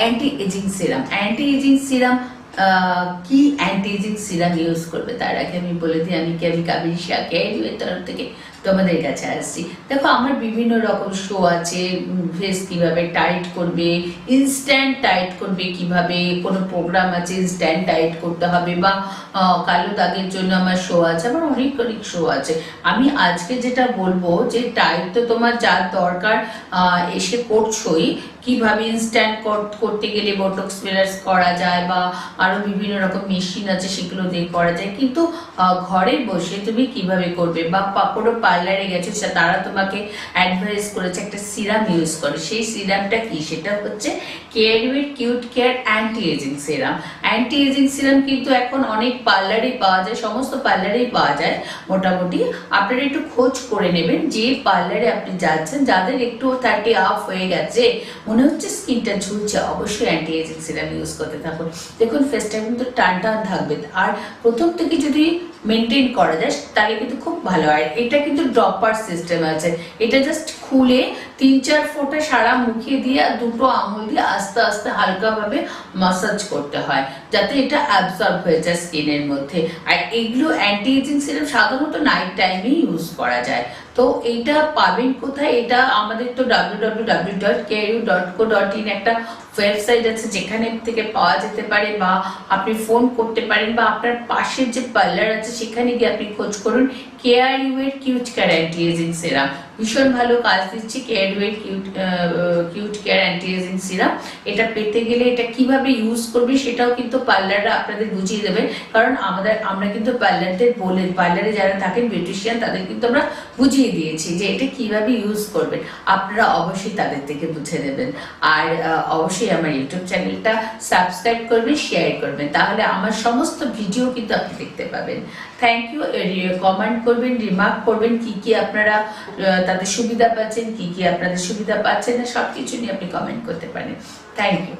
Anti aging serum anti aging serum কি anti aging serum use করবে? তার আগে আমি বলে দিই, আমি কি আমি কাবির শাহ ক্যারিওয়ের তরফ থেকে তোমাদের কাছে আসছি। দেখো, আমার বিভিন্ন রকম শো আছে ফেস কীভাবে টাইট করবে ইনস্ট্যান্ট টাইট করবে কীভাবে, কোনো প্রোগ্রাম আছে ইনস্ট্যান্ট টাইট করতে হবে, বা কালো দাগের জন্য আমার শো আছে আমার অনেক অনেক শো আছে। আমি আজকে যেটা বলব যে টাইট তো তোমার যার দরকার এসে করছোই কীভাবে ইনস্ট্যান্ট করতে গেলে বোটক্স ফিলার্স করা যায় বা আরও বিভিন্ন রকম মেশিন আছে সেগুলো দিয়ে করা যায়। কিন্তু ঘরে বসে তুমি কীভাবে করবে বা কোনো পার্লারে গেছো তারা তোমাকে অ্যাডভাইস করেছে একটা সিরাম ইউজ করে। সেই সিরামটা কি? সেটা হচ্ছে কেয়ারউইট cute care anti aging serum anti aging serum কিন্তু এখন অনেক পার্লারে পাওয়া যায়, সমস্ত পার্লারেই পাওয়া যায় মোটামুটি। আপনারা একটু খোঁজ করে নেবেন যে পার্লারে আপনি যাচ্ছেন, যাদের একটু থার্টি আপ হয়ে গেছে মনে হচ্ছে স্কিনটা ঝুলছে, অবশ্যই অ্যান্টি এজিং সিরাম ইউজ করতে থাকুন। দেখুন ফেসটা কিন্তু টান টান থাকবে। আর প্রথম থেকে যদি মেনটেন করা যায়, তাহলে কিন্তু খুব ভালো। হয় এটা কিন্তু ড্রপার সিস্টেম আছে। এটা জাস্ট খুলে তিন চার ফোঁটা সারা মুখে দিয়ে দুটো আঙুল দিয়ে আস্তে আস্তে হালকাভাবে মাসাজ করতে হয়, যাতে এটা অ্যাবজর্ব হয়ে যায় স্কিনের মধ্যে। আর এগুলো অ্যান্টি এজিং সিরাম সাধারণত নাইট টাইমেই ইউজ করা যায়। তো এইটা পাবেন কোথায়? এটা আমাদের তো ইন একটা ওয়েবসাইট আছে, যেখানে থেকে পাওয়া যেতে পারে, বা আপনি ফোন করতে পারেন, বা আপনার পাশের যে পার্লার আছে সেখানে গিয়ে আপনি খোঁজ করুন। কেআরইউ ইউ এর কিউট কেয়ার সেরা ভীষণ ভালো কাজ দিচ্ছে কেয়ার এর cute cute care anti aging serum এটা পেতে গেলে এটা কীভাবে ইউজ করবে সেটাও কিন্তু পার্লাররা আপনাদের বুঝিয়ে দেবে। কারণ আমাদের, আমরা কিন্তু পার্লারদের বলে, পার্লারে যারা থাকেন বিউটিশিয়ান তাদের কিন্তু আমরা বুঝিয়ে দিয়েছি যে এটা কীভাবে ইউজ করবেন আপনারা অবশ্যই তাদের থেকে বুঝে নেবেন। আর অবশ্যই আমার ইউটিউব চ্যানেলটা সাবস্ক্রাইব করবেন শেয়ার করবেন। তাহলে আমার সমস্ত ভিডিও কিন্তু আপনি দেখতে পাবেন। থ্যাংক ইউ কমেন্ট করবেন রিমার্ক করবেন, কি কি আপনারা তাদের সুবিধা পাচ্ছেন, কি কি আপনাদের সুবিধা পাচ্ছেন সবকিছু সব নিয়ে আপনি কমেন্ট করতে পারেন। Thank you